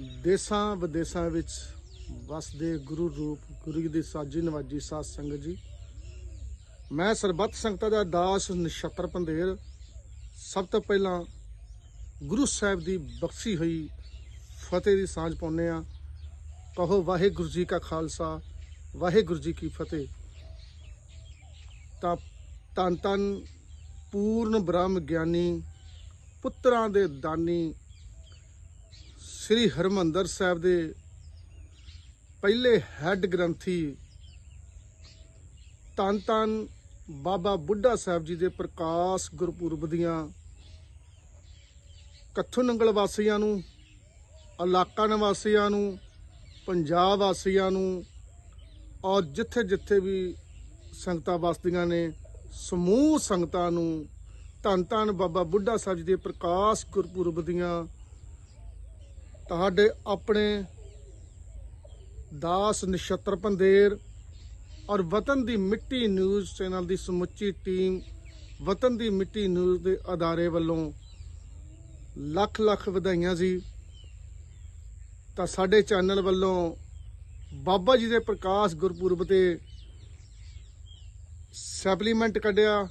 ਦੇਸਾਂ ਵਿਦੇਸਾਂ ਵਿੱਚ ਵਸਦੇ ਗੁਰੂ ਰੂਪ, ਗੁਰੂ ਜੀ ਦੀ ਸਾਜੀ ਨਵਾਜੀ ਸਾਧ ਸੰਗਤ ਜੀ। ਮੈਂ ਸਰਬੱਤ ਸੰਗਤਾਂ ਦਾ ਦਾਸ ਨਛੱਤਰ ਪੰਧੇਰ ਸਭ ਤੋਂ ਪਹਿਲਾਂ ਗੁਰੂ ਸਾਹਿਬ ਦੀ ਬਖਸ਼ੀ ਹੋਈ ਫਤਿਹ ਦੀ ਸਾਂਝ ਪਾਉਂਦੇ ਆ ਕਹੋ ਵਾਹਿਗੁਰੂ ਜੀ ਕਾ ਖਾਲਸਾ, ਵਾਹਿਗੁਰੂ ਜੀ ਕੀ ਫਤਿਹ। ਤਾਂ ਤਨ ਤਨ ਪੂਰਨ ਬ੍ਰਹਮ ਗਿਆਨੀ, ਪੁੱਤਰਾਂ ਦੇ ਦਾਨੀ ਸ੍ਰੀ ਹਰਮੰਦਰ ਸਾਹਿਬ ਦੇ ਪਹਿਲੇ ਹੈੱਡ ਗ੍ਰੰਥੀ ਤਨ ਤਨ ਬਾਬਾ ਬੁੱਢਾ ਸਾਹਿਬ ਜੀ ਦੇ ਪ੍ਰਕਾਸ਼ ਗੁਰਪੁਰਬ ਦੀਆਂ ਕੱਥੂ ਨੰਗਲ ਵਾਸੀਆਂ ਨੂੰ, ਇਲਾਕਾ ਨਿਵਾਸੀਆਂ ਨੂੰ, ਪੰਜਾਬ ਵਾਸੀਆਂ ਨੂੰ ਔਰ ਜਿੱਥੇ ਜਿੱਥੇ ਵੀ ਸੰਗਤਾਂ ਵਸਦੀਆਂ ਨੇ, ਸਮੂਹ ਸੰਗਤਾਂ ਨੂੰ ਧੰਨ ਧੰਨ ਬਾਬਾ ਬੁੱਢਾ ਸਾਹਿਬ ਜੀ ਦੇ ਪ੍ਰਕਾਸ਼ ਗੁਰਪੁਰਬ ਦੀਆਂ ਤੁਹਾਡੇ ਆਪਣੇ ਦਾਸ ਨਛੱਤਰ ਪੰਦੇਰ ਔਰ ਵਤਨ ਦੀ ਮਿੱਟੀ ਨਿਊਜ਼ ਚੈਨਲ ਦੀ ਸਮੁੱਚੀ ਟੀਮ ਵਤਨ ਦੀ ਮਿੱਟੀ ਨਿਊਜ਼ ਦੇ ਅਦਾਰੇ ਵੱਲੋਂ ਲੱਖ ਲੱਖ ਵਧਾਈਆਂ ਜੀ। ਤਾਂ ਸਾਡੇ ਚੈਨਲ ਵੱਲੋਂ ਬਾਬਾ ਜੀ ਦੇ ਪ੍ਰਕਾਸ਼ ਗੁਰਪੁਰਬ ਤੇ ਸੈਪਲੀਮੈਂਟ ਕੱਢਿਆ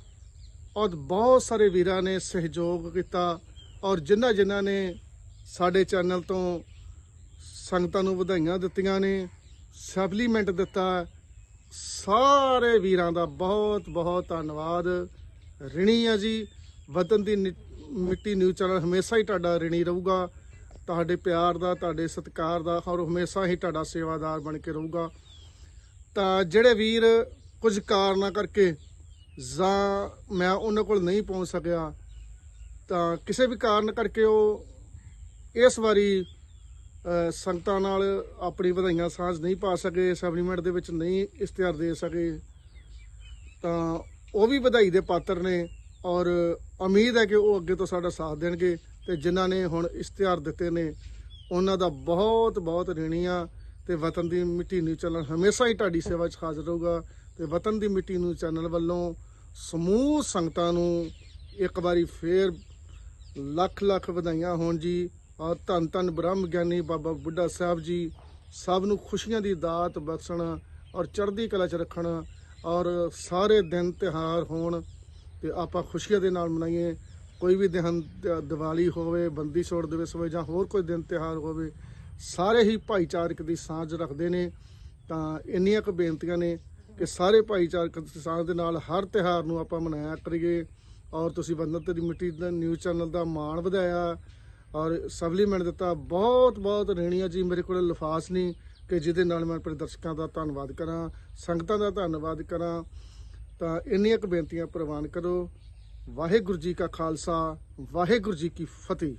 ਔਰ ਬਹੁਤ ਸਾਰੇ ਵੀਰਾਂ ਨੇ ਸਹਿਯੋਗ ਕੀਤਾ ਔਰ ਜਿਨ੍ਹਾਂ ਜਿਨ੍ਹਾਂ ਨੇ ਸਾਡੇ ਚੈਨਲ ਤੋਂ ਸੰਗਤਾਂ ਨੂੰ ਵਧਾਈਆਂ ਦਿੱਤੀਆਂ ਨੇ, ਸਪਲੀਮੈਂਟ ਦਿੱਤਾ ਸਾਰੇ ਵੀਰਾਂ ਦਾ ਬਹੁਤ ਬਹੁਤ ਧੰਨਵਾਦ। ਰਿਣੀ ਆ ਜੀ, ਵਤਨ ਦੀ ਨਿ- ਮਿੱਟੀ ਨਿਊਜ਼ ਚੈਨਲ ਹਮੇਸ਼ਾ ਹੀ ਤੁਹਾਡਾ ਰਿਣੀ ਰਹੂਗਾ। ਤੁਹਾਡੇ ਪਿਆਰ ਦਾ, ਤੁਹਾਡੇ ਸਤਿਕਾਰ ਦਾ ਔਰ ਹਮੇਸ਼ਾ ਹੀ ਤੁਹਾਡਾ ਸੇਵਾਦਾਰ ਬਣ ਕੇ ਰਹੂਗਾ। ਤਾਂ ਜਿਹੜੇ ਵੀਰ ਕੁਝ ਕਾਰਨਾਂ ਕਰਕੇ ਜਾਂ ਮੈਂ ਉਹਨਾਂ ਕੋਲ ਨਹੀਂ ਪਹੁੰਚ ਸਕਿਆ, ਤਾਂ ਕਿਸੇ ਵੀ ਕਾਰਨ ਕਰਕੇ ਉਹ ਇਸ ਵਾਰੀ ਸੰਗਤਾਂ ਨਾਲ ਆਪਣੀ ਵਧਾਈਆਂ ਸਾਂਝ ਨਹੀਂ ਪਾ ਸਕੇ ਸੈਪਲੀਮੈਂਟ ਦੇ ਵਿੱਚ ਨਹੀਂ ਇਸ਼ਤਿਹਾਰ ਦੇ ਸਕੇ, ਤਾਂ ਉਹ ਵੀ ਵਧਾਈ ਦੇ ਪਾਤਰ ਨੇ ਔਰ ਉਮੀਦ ਹੈ ਕਿ ਉਹ ਅੱਗੇ ਤੋਂ ਸਾਡਾ ਸਾਥ ਦੇਣਗੇ ਤੇ ਜਿਨ੍ਹਾਂ ਨੇ ਹੁਣ ਇਸ਼ਤਿਹਾਰ ਦਿੱਤੇ ਨੇ, ਉਹਨਾਂ ਦਾ ਬਹੁਤ ਬਹੁਤ ਰਿਣੀ ਆ ਤੇ ਵਤਨ ਦੀ ਮਿੱਟੀ ਨਿਊਜ਼ ਚੈਨਲ ਹਮੇਸ਼ਾ ਹੀ ਤੁਹਾਡੀ ਸੇਵਾ 'ਚ ਹਾਜ਼ਰ ਰਹੂਗਾ ਤੇ ਵਤਨ ਦੀ ਮਿੱਟੀ ਨਿਊਜ਼ ਚੈਨਲ ਵੱਲੋਂ ਸਮੂਹ ਸੰਗਤਾਂ ਨੂੰ ਇੱਕ ਵਾਰੀ ਫੇਰ ਲੱਖ ਲੱਖ ਵਧਾਈਆਂ ਹੋਣ ਜੀ। ਧੰਨ ਧੰਨ ਬ੍ਰਹਮ ਗਿਆਨੀ ਬਾਬਾ ਬੁੱਢਾ ਸਾਹਿਬ ਜੀ, ਸਭ ਨੂੰ ਖੁਸ਼ੀਆਂ ਦੀ ਦਾਤ ਬਖਸ਼ਣ ਔਰ ਚੜ੍ਹਦੀ ਕਲਾ 'ਚ ਰੱਖਣ ਔਰ ਸਾਰੇ ਦਿਨ ਤਿਹਾਰ ਹੋਣ ਤੇ ਆਪਾਂ ਖੁਸ਼ੀਆਂ ਦੇ ਨਾਲ ਮਨਾਈਏ। ਕੋਈ ਵੀ ਦਿਨ ਦ- ਦੀਵਾਲੀ ਹੋਵੇ, ਬੰਦੀ ਛੋੜ ਦਿਵਸ ਹੋਵੇ ਜਾਂ ਹੋਰ ਕੋਈ ਦਿਨ ਤਿਹਾਰ ਹੋਵੇ, ਸਾਰੇ ਹੀ ਭਾਈਚਾਰਕ ਦੀ ਸਾਂਝ ਰੱਖਦੇ ਨੇ। ਤਾਂ ਇੰਨੀਆਂ ਕੁ ਬੇਨਤੀਆਂ ਨੇ ਕਿ ਸਾਰੇ ਭਾਈਚਾਰਕ ਦੀ ਸਾਂਝ ਦੇ ਨਾਲ ਹਰ ਤਿਹਾਰ ਨੂੰ ਆਪਾਂ ਮਨਾਇਆ ਕਰੀਏ। ਔਰ ਤੁਸੀਂ ਬੰਦਨ ਦੀ ਮਿੱਟੀ ਦਾ, ਨਿਊਜ਼ ਚੈਨਲ ਦਾ ਮਾਣ ਵਧਾਇਆ। ਔਰ ਸਬਲੀਮੈਂਟ ਦਿੱਤਾ ਬਹੁਤ ਬਹੁਤ ਰਹਿਣੀਆਂ ਜੀ। ਮੇਰੇ ਕੋਲ ਲਫਾਜ਼ ਨਹੀਂ ਕਿ ਜਿਹਦੇ ਨਾਲ ਮੈਂ ਆਪਣੇ ਦਰਸ਼ਕਾਂ ਦਾ ਧੰਨਵਾਦ ਕਰਾਂ, ਸੰਗਤਾਂ ਦਾ ਧੰਨਵਾਦ ਕਰਾਂ। ਤਾਂ ਇੰਨੀਆਂ ਕੁ ਬੇਨਤੀਆਂ ਪ੍ਰਵਾਨ ਕਰੋ। ਵਾਹਿਗੁਰੂ ਜੀ ਕਾ ਖਾਲਸਾ, ਵਾਹਿਗੁਰੂ ਜੀ ਕੀ ਫਤਿਹ।